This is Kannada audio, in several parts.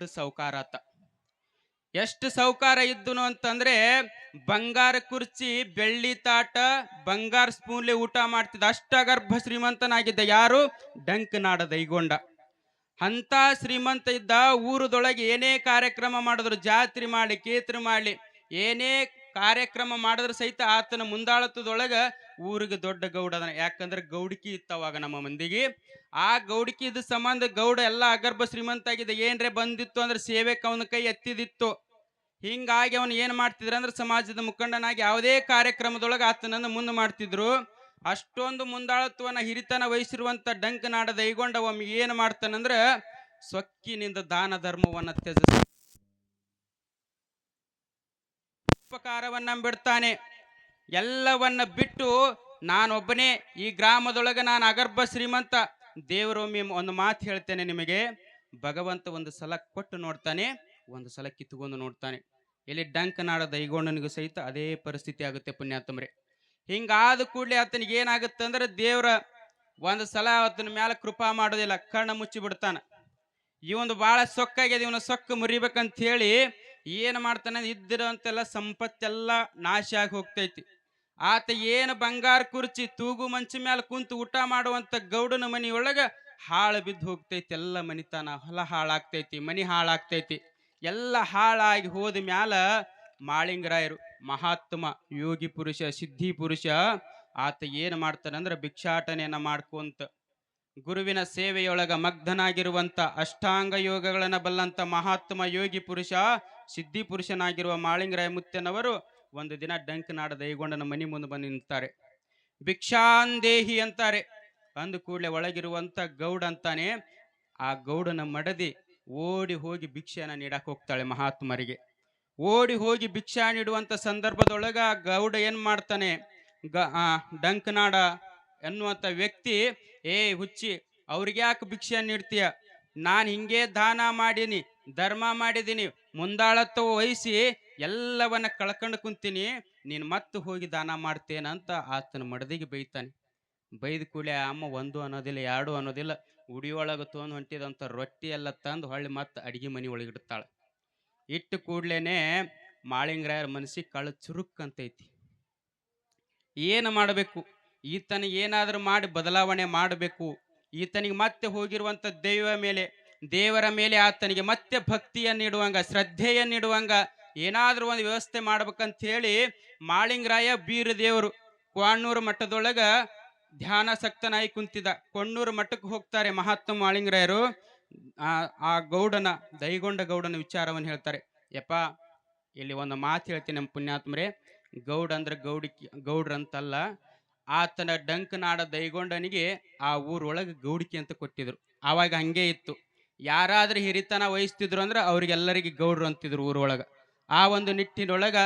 ದೊಡ್ಡ ಸೌಕಾರ ಎಷ್ಟು ಸೌಕಾರ ಇದ್ದನು ಅಂತಂದ್ರೆ ಬಂಗಾರ ಕುರ್ಚಿ, ಬೆಳ್ಳಿ ತಾಟ, ಬಂಗಾರ ಸ್ಪೂನ್ಲಿ ಊಟ ಮಾಡ್ತಿದ್ದ ಅಷ್ಟಗರ್ಭ ಶ್ರೀಮಂತನಾಗಿದ್ದ ಯಾರು? ಡಂಕನಾಡ ದೈಗೊಂಡ. ಅಂತ ಶ್ರೀಮಂತ ಇದ್ದ ಊರದೊಳಗೆ ಏನೇ ಕಾರ್ಯಕ್ರಮ ಮಾಡಿದ್ರು ಜಾತ್ರೆ ಮಾಡಿ ಕೇತ್ರಿ ಮಾಡಿ ಏನೇ ಕಾರ್ಯಕ್ರಮ ಮಾಡಿದ್ರೆ ಸಹಿತ ಆತನ ಮುಂದಾಳತ್ವದೊಳಗ ಊರಿಗೆ ದೊಡ್ಡ ಗೌಡ ಅದನ. ಯಾಕಂದ್ರೆ ಗೌಡಿಕಿ ಇತ್ತವಾಗ ನಮ್ಮ ಮಂದಿಗೆ. ಆ ಗೌಡಿಕಿ ಇದ್ ಸಂಬಂಧ ಗೌಡ ಎಲ್ಲ ಅಗರ್ಭ ಶ್ರೀಮಂತ ಆಗಿದೆ ಏನ್ರೆ ಬಂದಿತ್ತು ಅಂದ್ರೆ ಸೇವೆಕ್ ಅವನ ಕೈ ಎತ್ತಿದಿತ್ತು. ಹಿಂಗಾಗಿ ಅವನು ಏನ್ ಮಾಡ್ತಿದ್ರ ಅಂದ್ರೆ ಸಮಾಜದ ಮುಖಂಡನಾಗಿ ಯಾವುದೇ ಕಾರ್ಯಕ್ರಮದೊಳಗೆ ಆತನನ್ನು ಮುಂದೆ ಮಾಡ್ತಿದ್ರು. ಅಷ್ಟೊಂದು ಮುಂದಾಳತ್ವನ ಹಿರಿತನ ವಹಿಸಿರುವಂತ ಡಂಕನಾಡ ದೈಗೊಂಡ ಒಮ್ಮೆ ಏನ್ ಮಾಡ್ತಾನಂದ್ರೆ ಸೊಕ್ಕಿನಿಂದ ದಾನ ಧರ್ಮವನ್ನು ತ್ಯಜಿಸ ಉಪಕಾರವನ್ನ ಬಿಡ್ತಾನೆ ಎಲ್ಲವನ್ನ ಬಿಟ್ಟು ನಾನೊಬ್ಬನೇ ಈ ಗ್ರಾಮದೊಳಗೆ ನಾನು ಅಗರ್ಭ ಶ್ರೀಮಂತ. ದೇವರೊಮ್ಮೆ ಒಂದು ಮಾತು ಹೇಳ್ತೇನೆ ನಿಮಗೆ. ಭಗವಂತ ಒಂದು ಸಲ ಕೊಟ್ಟು ನೋಡ್ತಾನೆ, ಒಂದು ಸಲ ಕಿತ್ತುಕೊಂಡು ನೋಡ್ತಾನೆ. ಇಲ್ಲಿ ಡಂಕನಾಡ ದೈಗೊಂಡನಿಗೂ ಸಹಿತ ಅದೇ ಪರಿಸ್ಥಿತಿ ಆಗುತ್ತೆ ಪುಣ್ಯಾತ್ಮರೇ. ಹಿಂಗಾದ ಕೂಡಲೇ ಆತನಿಗೆ ಏನಾಗುತ್ತೆ ಅಂದ್ರೆ ದೇವ್ರ ಒಂದು ಸಲ ಆತನ ಮೇಲೆ ಕೃಪಾ ಮಾಡೋದಿಲ್ಲ ಕಣ್ಣು ಮುಚ್ಚಿ ಬಿಡ್ತಾನ ಇವೊಂದು ಬಹಳ ಸೊಕ್ಕಾಗ್ಯದ ಇವನ ಸೊಕ್ಕ ಮುರಿಬೇಕಂತ ಹೇಳಿ ಏನ್ ಮಾಡ್ತಾನೆ ಇದ್ದಿರೋಂತೆಲ್ಲ ಸಂಪತ್ತೆಲ್ಲ ನಾಶ ಆಗಿ ಹೋಗ್ತೈತಿ. ಆತ ಏನು ಬಂಗಾರ ಕುರ್ಚಿ ತೂಗು ಮಂಚಿ ಮೇಲೆ ಕುಂತು ಊಟ ಮಾಡುವಂತ ಗೌಡನ ಮನಿಯೊಳಗ ಹಾಳು ಬಿದ್ದು ಹೋಗ್ತೈತಿ. ಎಲ್ಲ ಮನಿತನ ಹೊಲ ಹಾಳಾಗ್ತೈತಿ, ಮನಿ ಹಾಳಾಗ್ತೈತಿ. ಎಲ್ಲ ಹಾಳಾಗಿ ಹೋದ ಮ್ಯಾಲ ಮಾಳಿಂಗರಾಯರು, ಮಹಾತ್ಮ, ಯೋಗಿ ಪುರುಷ, ಸಿದ್ಧಿ ಪುರುಷ, ಆತ ಏನು ಮಾಡ್ತಾನಂದ್ರ ಭಿಕ್ಷಾಟನೆಯನ್ನ ಮಾಡ್ಕೊಂತ ಗುರುವಿನ ಸೇವೆಯೊಳಗ ಮಗ್ಧನಾಗಿರುವಂತ ಅಷ್ಟಾಂಗ ಯೋಗಗಳನ್ನ ಬಲ್ಲಂತ ಮಹಾತ್ಮ ಯೋಗಿ ಪುರುಷ ಸಿದ್ಧಿ ಪುರುಷನಾಗಿರುವ ಮಾಳಿಂಗರಾಯ ಮುತ್ಯನವರು ಒಂದು ದಿನ ಡಂಕನಾಡ ದೈಗೊಂಡನ ಮನೆ ಮುಂದೆ ಬಂದು ನಿಂತಾರೆ. ಭಿಕ್ಷಾಂದೇಹಿ ಅಂತಾರೆ. ಅಂದ ಕೂಡಲೇ ಒಳಗಿರುವಂತ ಗೌಡ ಅಂತಾನೆ ಆ ಗೌಡನ ಮಡದಿ ಓಡಿ ಹೋಗಿ ಭಿಕ್ಷೆಯನ್ನು ನೀಡಕ್ಕೆ ಹೋಗ್ತಾಳೆ ಮಹಾತ್ಮರಿಗೆ. ಓಡಿ ಹೋಗಿ ಭಿಕ್ಷಾ ನೀಡುವಂತ ಸಂದರ್ಭದೊಳಗ ಗೌಡ ಏನ್ ಮಾಡ್ತಾನೆ? ಗ ಡಂಕನಾಡ ಎನ್ನುವಂತ ವ್ಯಕ್ತಿ, ಏ ಹುಚ್ಚಿ ಅವ್ರಿಗೆ ಯಾಕೆ ಭಿಕ್ಷೆ ನೀಡ್ತೀಯ? ನಾನು ಹಿಂಗೆ ದಾನ ಮಾಡೀನಿ, ಧರ್ಮ ಮಾಡಿದೀನಿ, ಮುಂದಾಳತ್ವ ವಹಿಸಿ ಎಲ್ಲವನ್ನ ಕಳ್ಕೊಂಡು ಕುಂತೀನಿ, ನೀನು ಮತ್ತೆ ಹೋಗಿ ದಾನ ಮಾಡ್ತೇನಂತ ಆತನ ಮಡದಿಗೆ ಬೈತಾನೆ. ಬೈದ ಕೂಡಲೇ ಅಮ್ಮ ಒಂದು ಅನ್ನೋದಿಲ್ಲ, ಎರಡು ಅನ್ನೋದಿಲ್ಲ, ಉಡಿಯೊಳಗೆ ತೊಗೊಂಡು ಹೊಂಟಿದಂಥ ರೊಟ್ಟಿ ಎಲ್ಲ ತಂದು ಹೊಳ್ಳಿ ಮತ್ತೆ ಅಡಿಗೆ ಮನೆ ಒಳಗಿಡ್ತಾಳೆ ಇಟ್ಟು ಕೂಡ್ಲೇನೆ ಮಾಳಿಂಗರಾಯರ ಮನಸ್ಸಿಗೆ ಕಳ್ಳ ಚುರುಕ್ ಅಂತೈತಿ. ಏನು ಮಾಡಬೇಕು? ಈತನ ಏನಾದರೂ ಮಾಡಿ ಬದಲಾವಣೆ ಮಾಡಬೇಕು. ಈತನಿಗೆ ಮತ್ತೆ ಹೋಗಿರುವಂಥ ದೈವ ಮೇಲೆ, ದೇವರ ಮೇಲೆ ಆತನಿಗೆ ಮತ್ತೆ ಭಕ್ತಿಯನ್ನು ನೀಡುವಂಗ, ಶ್ರದ್ಧೆಯನ್ನು ನೀಡುವಂಗ, ಏನಾದರೂ ಒಂದು ವ್ಯವಸ್ಥೆ ಮಾಡ್ಬೇಕಂತ ಹೇಳಿ ಮಾಳಿಂಗರಾಯ ಬೀರ ದೇವರು ಕ್ವಾಣೂರು ಮಠದೊಳಗ ಧ್ಯಾನಾಸಕ್ತನಾಗಿ ಕುಂತಿದ್ದ. ಕೊಣ್ಣೂರು ಮಠಕ್ಕೆ ಹೋಗ್ತಾರೆ ಮಹಾತ್ಮ ಮಾಳಿಂಗರಾಯರು. ಆ ಆ ಗೌಡನ, ದೈಗೊಂಡ ಗೌಡನ ವಿಚಾರವನ್ನು ಹೇಳ್ತಾರೆ. ಯಪ್ಪ, ಇಲ್ಲಿ ಒಂದು ಮಾತು ಹೇಳ್ತೀನಿ ನಮ್ಮ ಪುಣ್ಯಾತ್ಮರೇ, ಗೌಡ ಅಂದ್ರೆ ಗೌಡಿಕಿ, ಗೌಡ್ರಂತಲ್ಲ ಆತನ ಡಂಕನಾಡ ದೈಗೊಂಡನಿಗೆ ಆ ಊರೊಳಗೆ ಗೌಡಿಕೆ ಅಂತ ಕೊಟ್ಟಿದ್ರು. ಆವಾಗ ಹಂಗೆ ಇತ್ತು. ಯಾರಾದ್ರೂ ಹಿರಿತನ ವಹಿಸ್ತಿದ್ರು ಅಂದ್ರೆ ಅವ್ರಿಗೆಲ್ಲರಿಗೆ ಗೌಡ್ರು ಅಂತಿದ್ರು ಊರೊಳಗೆ. ಆ ಒಂದು ನಿಟ್ಟಿನೊಳಗ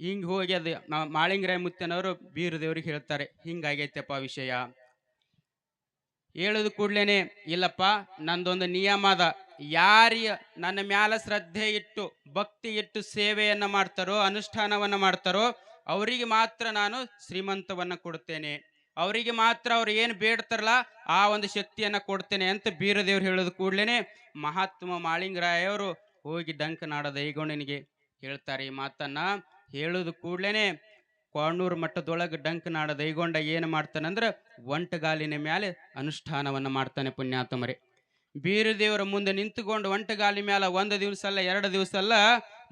ಹಿಂಗೆ ಹೋಗಿ ಅದು ಮಾಳಿಂಗರಾಯ ಮುತ್ತನವರು ಬೀರದೇವ್ರಿಗೆ ಹೇಳ್ತಾರೆ, ಹಿಂಗಾಗೈತೆಪ್ಪ ವಿಷಯ. ಹೇಳೋದು ಕೂಡ್ಲೇನೆ, ಇಲ್ಲಪ್ಪ, ನಂದೊಂದು ನಿಯಮ ಅದ. ಯಾರಿ ನನ್ನ ಮ್ಯಾಲ ಶ್ರದ್ಧೆ ಇಟ್ಟು, ಭಕ್ತಿ ಇಟ್ಟು ಸೇವೆಯನ್ನ ಮಾಡ್ತಾರೋ, ಅನುಷ್ಠಾನವನ್ನ ಮಾಡ್ತಾರೋ ಅವರಿಗೆ ಮಾತ್ರ ನಾನು ಶ್ರೀಮಂತವನ್ನ ಕೊಡ್ತೇನೆ ಅವರಿಗೆ ಮಾತ್ರ ಅವ್ರು ಏನು ಬೇಡ್ತಾರಲ್ಲ ಆ ಒಂದು ಶಕ್ತಿಯನ್ನ ಕೊಡ್ತೇನೆ ಅಂತ ಬೀರದೇವ್ರು ಹೇಳೋದು ಕೂಡಲೇ ಮಹಾತ್ಮ ಮಾಳಿಂಗರಾಯವರು ಹೋಗಿ ಡಂಕನಾಡ ದೈಗೊಂಡನಿಗೆ ಹೇಳ್ತಾರೆ ಈ ಮಾತನ್ನ. ಹೇಳೋದು ಕೂಡ್ಲೇನೆ ಕೋಣೂರು ಮಠದೊಳಗೆ ಡಂಕನಾಡ ದೈಗೊಂಡ ಏನು ಮಾಡ್ತಾನಂದ್ರೆ ಒಂಟಗಾಲಿನ ಮೇಲೆ ಅನುಷ್ಠಾನವನ್ನ ಮಾಡ್ತಾನೆ ಪುಣ್ಯಾತ್ಮರೇ. ಬೀರದೇವರ ಮುಂದೆ ನಿಂತುಕೊಂಡು ಒಂಟಗಾಲಿ ಮೇಲೆ ಒಂದು ದಿವಸ ಅಲ್ಲ, ಎರಡು ದಿವಸ ಅಲ್ಲ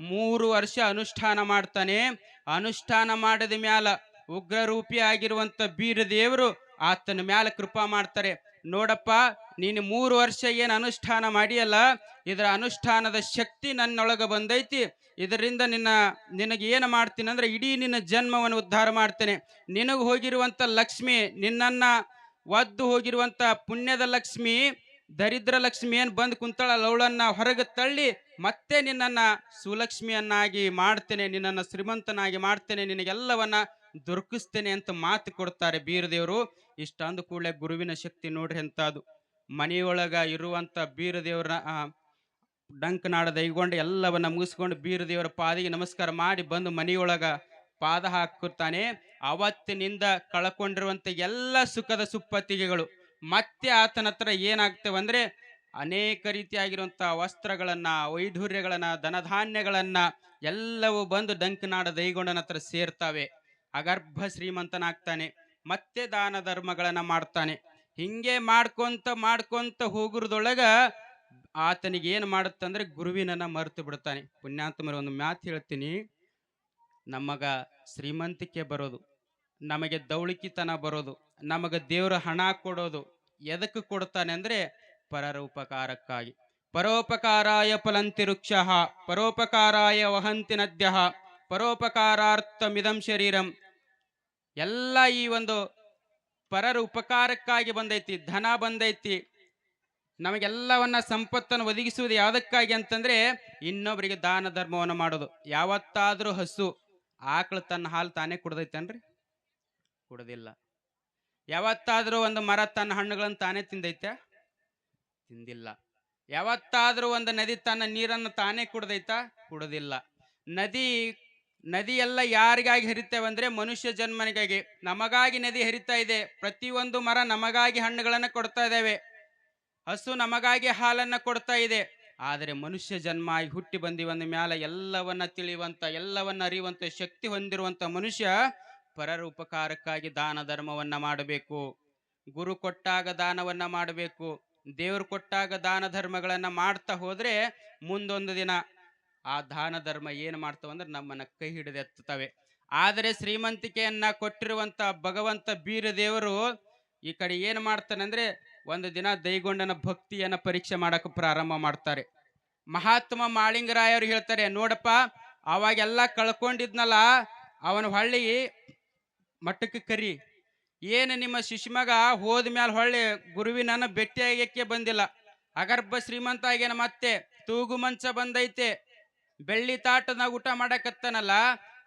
ಮೂರು ವರ್ಷ ಅನುಷ್ಠಾನ ಮಾಡ್ತಾನೆ. ಅನುಷ್ಠಾನ ಮಾಡಿದ ಮ್ಯಾಲ ಉಗ್ರರೂಪಿ ಆಗಿರುವಂತ ಬೀರದೇವರು ಆತನ ಮ್ಯಾಲ ಕೃಪಾ ಮಾಡ್ತಾರೆ. ನೋಡಪ್ಪ, ನೀನು ಮೂರು ವರ್ಷ ಏನು ಅನುಷ್ಠಾನ ಮಾಡಿಯಲ್ಲ, ಇದರ ಅನುಷ್ಠಾನದ ಶಕ್ತಿ ನನ್ನೊಳಗೆ ಬಂದೈತಿ. ಇದರಿಂದ ನಿನ್ನ, ನಿನಗೆ ಏನು ಮಾಡ್ತೀನಿ ಅಂದ್ರೆ ಇಡೀ ನಿನ್ನ ಜನ್ಮವನ್ನು ಉದ್ಧಾರ ಮಾಡ್ತೇನೆ. ನಿನಗೆ ಹೋಗಿರುವಂಥ ಲಕ್ಷ್ಮಿ, ನಿನ್ನನ್ನು ಒದ್ದು ಹೋಗಿರುವಂಥ ಪುಣ್ಯದ ಲಕ್ಷ್ಮಿ ದರಿದ್ರ ಲಕ್ಷ್ಮಿ ಏನ್ ಬಂದು ಕುಂತಳ ಅವಳನ್ನ ಹೊರಗೆ ತಳ್ಳಿ ಮತ್ತೆ ನಿನ್ನನ್ನ ಸುಲಕ್ಷ್ಮಿಯನ್ನಾಗಿ ಮಾಡ್ತೇನೆ, ನಿನ್ನನ್ನ ಶ್ರೀಮಂತನಾಗಿ ಮಾಡ್ತೇನೆ, ನಿನಗೆಲ್ಲವನ್ನ ದೊರಕಿಸ್ತೇನೆ ಅಂತ ಮಾತು ಕೊಡ್ತಾರೆ ಬೀರದೇವರು. ಇಷ್ಟ ಅಂದ ಕೂಡಲೇ ಗುರುವಿನ ಶಕ್ತಿ ನೋಡ್ರಿ ಅದು ಮನೆಯೊಳಗ ಇರುವಂತ ಬೀರದೇವ್ರ ಡಂಕನಾಡ ದೈಗೊಂಡು ಎಲ್ಲವನ್ನ ಮುಗಿಸ್ಕೊಂಡು ಬೀರದೇವರ ಪಾದಿಗೆ ನಮಸ್ಕಾರ ಮಾಡಿ ಬಂದು ಮನೆಯೊಳಗ ಪಾದ ಹಾಕುತ್ತಾನೆ ಅವತ್ತಿನಿಂದ ಕಳ್ಕೊಂಡಿರುವಂತ ಎಲ್ಲ ಸುಖದ ಸುಪ್ಪತ್ತಿಗೆಗಳು ಮತ್ತೆ ಆತನ ಹತ್ರ ಏನಾಗ್ತವೆ ಅಂದ್ರೆ ಅನೇಕ ರೀತಿಯಾಗಿರುವಂತಹ ವಸ್ತ್ರಗಳನ್ನ ವೈಢೂರ್ಯಗಳನ್ನ ಧನಧಾನ್ಯಗಳನ್ನ ಎಲ್ಲವೂ ಬಂದು ಡಂಕನಾಡ ದೈಗೊಂಡನ ಹತ್ರ ಸೇರ್ತಾವೆ. ಅಗರ್ಭ ಶ್ರೀಮಂತನಾಗ್ತಾನೆ, ಮತ್ತೆ ದಾನ ಧರ್ಮಗಳನ್ನ ಮಾಡ್ತಾನೆ. ಹಿಂಗೆ ಮಾಡ್ಕೊಂತ ಮಾಡ್ಕೊಂತ ಹೋಗುರದೊಳಗ ಆತನಿಗೆ ಏನು ಮಾಡುತ್ತಂದ್ರೆ ಗುರುವಿನನ್ನ ಮರೆತು ಬಿಡ್ತಾನೆ. ಪುಣ್ಯಾತ್ಮರ ಒಂದು ಮಾತು ಹೇಳ್ತೀನಿ. ನಮಗ ಶ್ರೀಮಂತಿಕೆ ಬರೋದು, ನಮಗೆ ದೌಳಿಕಿತನ ಬರೋದು ನಮಗೆ ದೇವರು ಹಣ ಕೊಡೋದು ಎದಕ್ಕೆ ಕೊಡ್ತಾನೆ ಅಂದ್ರೆ ಪರರ ಉಪಕಾರಕ್ಕಾಗಿ ಪರೋಪಕಾರಾಯ ಫಲಂತಿ ವೃಕ್ಷ ಪರೋಪಕಾರಾಯ ವಹಂತಿ ನದ್ಯ ಪರೋಪಕಾರಾರ್ಥಮಿದಂ ಶರೀರಂ. ಎಲ್ಲ ಈ ಒಂದು ಪರರ ಉಪಕಾರಕ್ಕಾಗಿ ಬಂದೈತಿ, ಧನ ಬಂದೈತಿ. ನಮಗೆಲ್ಲವನ್ನ ಸಂಪತ್ತನ್ನು ಒದಗಿಸುವುದು ಯಾವುದಕ್ಕಾಗಿ ಅಂತಂದ್ರೆ ಇನ್ನೊಬ್ಬರಿಗೆ ದಾನ ಧರ್ಮವನ್ನು ಮಾಡೋದು. ಯಾವತ್ತಾದ್ರೂ ಹಸು, ಆಕಳು ತನ್ನ ಹಾಲು ತಾನೇ ಕುಡ್ದೈತೇನ್ರಿ? ಕುಡ್ದಿಲ್ಲ. ಯಾವತ್ತಾದ್ರೂ ಒಂದು ಮರ ತನ್ನ ಹಣ್ಣುಗಳನ್ನು ತಾನೇ ತಿಂದೈತೆ? ತಿಂದಿಲ್ಲ. ಯಾವತ್ತಾದರೂ ಒಂದು ನದಿ ತನ್ನ ನೀರನ್ನು ತಾನೇ ಕುಡ್ದೈತಾ? ಕುಡ್ದಿಲ್ಲ. ನದಿ, ನದಿಯೆಲ್ಲ ಯಾರಿಗಾಗಿ ಹರಿತೇವೆ ಅಂದ್ರೆ ಮನುಷ್ಯ ಜನ್ಮನಿಗಾಗಿ. ನಮಗಾಗಿ ನದಿ ಹರಿತಾ ಇದೆ. ಪ್ರತಿಯೊಂದು ಮರ ನಮಗಾಗಿ ಹಣ್ಣುಗಳನ್ನು ಕೊಡ್ತಾ ಇದ್ದಾವೆ ಹಸು ನಮಗಾಗಿ ಹಾಲನ್ನು ಕೊಡ್ತಾ ಇದೆ. ಆದರೆ ಮನುಷ್ಯ ಜನ್ಮ ಆಗಿ ಹುಟ್ಟಿ ಬಂದಿವಂದ ಮ್ಯಾಲ ಎಲ್ಲವನ್ನ ತಿಳಿಯುವಂತ, ಎಲ್ಲವನ್ನ ಅರಿಯುವಂತ, ಶಕ್ತಿ ಹೊಂದಿರುವಂತ ಮನುಷ್ಯ ಪರರ ಉಪಕಾರಕ್ಕಾಗಿ ದಾನ ಧರ್ಮವನ್ನು ಮಾಡಬೇಕು. ಗುರು ಕೊಟ್ಟಾಗ ದಾನವನ್ನು ಮಾಡಬೇಕು. ದೇವರು ಕೊಟ್ಟಾಗ ದಾನ ಧರ್ಮಗಳನ್ನ ಮಾಡ್ತಾ ಹೋದರೆ ಮುಂದೊಂದು ದಿನ ಆ ದಾನ ಧರ್ಮ ಏನು ಮಾಡ್ತಾವ ಅಂದ್ರೆ ನಮ್ಮನ್ನ ಕೈ ಹಿಡಿದೆತ್ತವೆ ಆದರೆ ಶ್ರೀಮಂತಿಕೆಯನ್ನ ಕೊಟ್ಟಿರುವಂತ ಭಗವಂತ ಬೀರ ದೇವರು ಈ ಕಡೆ ಏನು ಮಾಡ್ತಾನೆ ಅಂದ್ರೆ ಒಂದು ದಿನ ದೈಗೊಂಡನ ಭಕ್ತಿಯನ್ನ ಪರೀಕ್ಷೆ ಮಾಡಕ್ಕೆ ಪ್ರಾರಂಭ ಮಾಡ್ತಾರೆ. ಮಹಾತ್ಮ ಮಾಳಿಂಗರಾಯರು ಹೇಳ್ತಾರೆ, ನೋಡಪ್ಪ, ಅವಾಗೆಲ್ಲ ಕಳ್ಕೊಂಡಿದ್ನಲ್ಲ, ಅವನ ಹೊಳ್ಳಿ ಮಟ್ಟಕ್ಕೆ ಕರಿ. ಏನು ನಿಮ್ಮ ಶಿಶುಮಗ ಹೋದ ಮ್ಯಾಲ ಹೊಳ್ಳಿ ಬೆಟ್ಟಿ ಭೇಟಿಯಾಗಕ್ಕೆ ಬಂದಿಲ್ಲ. ಅಗರ್ಭ ಶ್ರೀಮಂತ ಆಗ್ಯಾನ ಮತ್ತೆ, ತೂಗು ಮಂಚ ಬಂದೈತೆ. ಬೆಳ್ಳಿ ತಾಟದಾಗ ಊಟ ಮಾಡಕತ್ತನಲ್ಲ,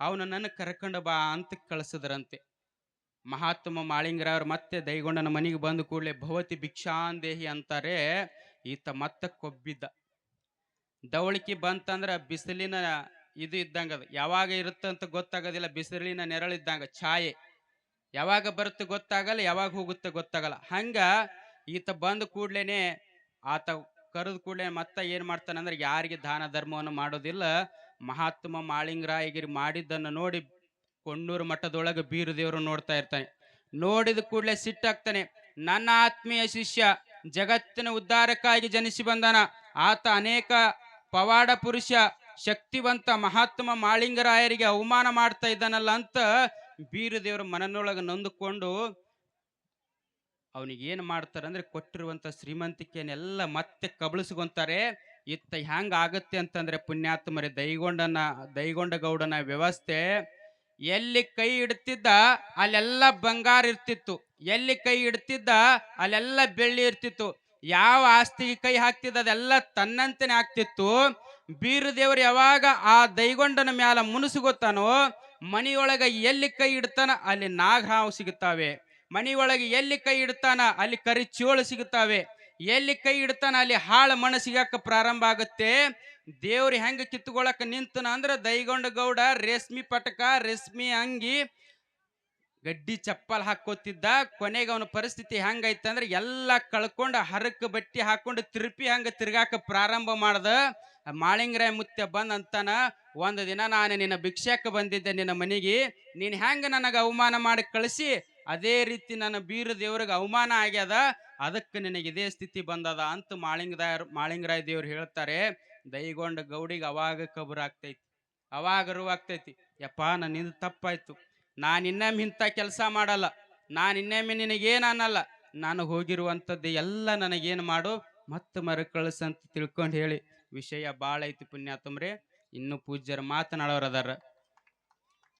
ಅವನು ನನ್ನ ಕರ್ಕೊಂಡು ಬಾ ಅಂತ ಕಳಿಸಿದ್ರಂತೆ. ಮಹಾತ್ಮ ಮಾಳಿಂಗರ ಅವ್ರು ಮತ್ತೆ ದೈಗೊಂಡನ ಮನೆಗೆ ಬಂದ ಕೂಡಲೇ ಭವತಿ ಭಿಕ್ಷಾಂದೇಹಿ ಅಂತಾರೆ, ಈತ ಮತ್ತೆ ಕೊಬ್ಬಿದ್ದ. ದವಳಿಕೆ ಬಂತಂದ್ರ ಬಿಸಿಲಿನ ಇದು ಇದ್ದಂಗ ಅದು. ಯಾವಾಗ ಇರುತ್ತಂತ ಗೊತ್ತಾಗೋದಿಲ್ಲ. ಬಿಸಿಲಿನ ನೆರಳಿದ್ದಂಗ ಛಾಯೆ. ಯಾವಾಗ ಬರುತ್ತೆ ಗೊತ್ತಾಗಲ್ಲ, ಯಾವಾಗ ಹೋಗುತ್ತೆ ಗೊತ್ತಾಗಲ್ಲ. ಹಂಗ ಈತ ಬಂದ ಕೂಡ್ಲೇನೆ ಆತ ಕರೆದ ಕೂಡಲೇ ಮತ್ತ ಏನ್ ಮಾಡ್ತಾನಂದ್ರೆ ಯಾರಿಗೆ ದಾನ ಧರ್ಮವನ್ನು ಮಾಡೋದಿಲ್ಲ, ಮಹಾತ್ಮ ಮಾಳಿಂಗರಾಯಗಿರಿ ಮಾಡಿದ್ದನ್ನು ನೋಡಿ ಕೊಂಡೂರು ಮಠದೊಳಗೆ ಬೀರುದೇವರು ನೋಡ್ತಾ ಇರ್ತಾನೆ. ನೋಡಿದ ಕೂಡಲೇ ಸಿಟ್ಟಾಗ್ತಾನೆ, ನನ್ನ ಆತ್ಮೀಯ ಶಿಷ್ಯ, ಜಗತ್ತಿನ ಉದ್ಧಾರಕ್ಕಾಗಿ ಜನಿಸಿ ಬಂದನ. ಆತ ಅನೇಕ ಪವಾಡ ಪುರುಷ ಶಕ್ತಿವಂತ ಮಹಾತ್ಮ ಮಾಳಿಂಗರಾಯರಿಗೆ ಅವಮಾನ ಮಾಡ್ತಾ ಇದ್ದಾನಲ್ಲ ಅಂತ ಬೀರದೇವರು ದೇವರ ಮನನೊಳಗೆ ನೊಂದುಕೊಂಡು ಅವನಿಗೆ ಏನು ಮಾಡ್ತಾರೆ ಅಂದ್ರೆ ಕೊಟ್ಟಿರುವಂತ ಶ್ರೀಮಂತಿಕೆಯನ್ನೆಲ್ಲ ಮತ್ತೆ ಕಬಳಿಸ್ಕೊಂತಾರೆ. ಇತ್ತ ಹ್ಯಾಂಗ ಆಗತ್ತೆ ಅಂತಂದ್ರೆ ಪುಣ್ಯಾತ್ಮರಿ, ದೈಗೊಂಡನ ದೈಗೊಂಡ ಗೌಡನ ವ್ಯವಸ್ಥೆ. ಎಲ್ಲಿ ಕೈ ಇಡ್ತಿದ್ದ ಅಲ್ಲೆಲ್ಲ ಬಂಗಾರ ಇರ್ತಿತ್ತು. ಎಲ್ಲಿ ಕೈ ಇಡ್ತಿದ್ದ ಅಲ್ಲೆಲ್ಲ ಬೆಳ್ಳಿ ಇರ್ತಿತ್ತು. ಯಾವ ಆಸ್ತಿಗೆ ಕೈ ಹಾಕ್ತಿದ್ದ ಅದೆಲ್ಲ ತನ್ನಂತನೇ ಆಗ್ತಿತ್ತು. ಬೀರು ದೇವರು ಯಾವಾಗ ಆ ದೈಗೊಂಡನ ಮ್ಯಾಲ ಮುನಿಸುಗುತ್ತಾನೋ ಮನಿಯೊಳಗ ಎಲ್ಲಿ ಕೈ ಇಡ್ತಾನ ಅಲ್ಲಿ ನಾಗಹಾವು ಸಿಗುತ್ತಾವೆ. ಮನಿಯೊಳಗೆ ಎಲ್ಲಿ ಕೈ ಇಡ್ತಾನ ಅಲ್ಲಿ ಕರಿ ಚೋಳು ಸಿಗುತ್ತಾವೆ. ಎಲ್ಲಿ ಕೈ ಇಡ್ತಾನ ಅಲ್ಲಿ ಹಾಳ ಮಣ್ಣು ಸಿಗಾಕ ಪ್ರಾರಂಭ ಆಗುತ್ತೆ. ದೇವ್ರು ಹೆಂಗೆ ಕಿತ್ಕೊಳಕ್ ನಿಂತನ ಅಂದ್ರ ದೈಗೊಂಡ ಗೌಡ, ರೇಷ್ಮಿ ಪಟಕ, ರೇಷ್ಮಿ ಅಂಗಿ, ಗಡ್ಡಿ ಚಪ್ಪಲ್ ಹಾಕೋತಿದ್ದ ಕೊನೆಗೆ ಅವನ ಪರಿಸ್ಥಿತಿ ಹೆಂಗೈತೆ ಅಂದ್ರೆ ಎಲ್ಲ ಕಳ್ಕೊಂಡ ಹರಕ್ ಬಟ್ಟಿ ಹಾಕೊಂಡು ತಿರುಪಿ ಹಂಗೆ ತಿರ್ಗಾಕ ಪ್ರಾರಂಭ ಮಾಡ್ದ. ಮಾಳಿಂಗರಾಯ ಮುತ್ಯ ಬಂದ್ ಅಂತಾನ ಒಂದು ದಿನ ನಾನು ನಿನ್ನ ಭಿಕ್ಷಕ್ಕೆ ಬಂದಿದ್ದೆ ನಿನ್ನ ಮನೆಗೆ, ನೀನ್ ಹೆಂಗ ನನಗೆ ಅವಮಾನ ಮಾಡಿ ಕಳಿಸಿ? ಅದೇ ರೀತಿ ನನ್ನ ಬೀರ ದೇವ್ರಿಗೆ ಅವಮಾನ ಆಗ್ಯದ, ಅದಕ್ಕೆ ನಿನಗೆ ಇದೇ ಸ್ಥಿತಿ ಬಂದದ ಅಂತ ಮಾಳಿಂಗರಾಯ ಮಾಳಿಂಗರಾಯ ದೇವ್ರು ಹೇಳ್ತಾರೆ, ದೈಗೊಂಡ ಗೌಡಿಗೆ ಅವಾಗ ಕಬರಾಗ್ತೈತಿ ಅವಾಗ ಅರಿವಾಗ್ತೈತಿ ಯಪ್ಪ ನನ್ನಿಂದ ತಪ್ಪಾಯ್ತು. ನಾನು ಇನ್ನೊಮ್ಮೆ ಇಂಥ ಕೆಲಸ ಮಾಡಲ್ಲ, ನಾನು ಇನ್ನೊಮ್ಮೆ ನಿನಗೇನು ಅನ್ನಲ್ಲ, ನಾನು ಹೋಗಿರುವಂಥದ್ದು ಎಲ್ಲ ನನಗೇನು ಮಾಡು ಮತ್ತೆ ಮರ ಕಳಿಸಂತ ತಿಳ್ಕೊಂಡು ಹೇಳಿ. ವಿಷಯ ಭಾಳ ಐತಿ ಪುಣ್ಯಾತಮ್ರೆ. ಇನ್ನು ಪೂಜ್ಯರು ಮಾತನಾಡೋರು ಅದಾರ.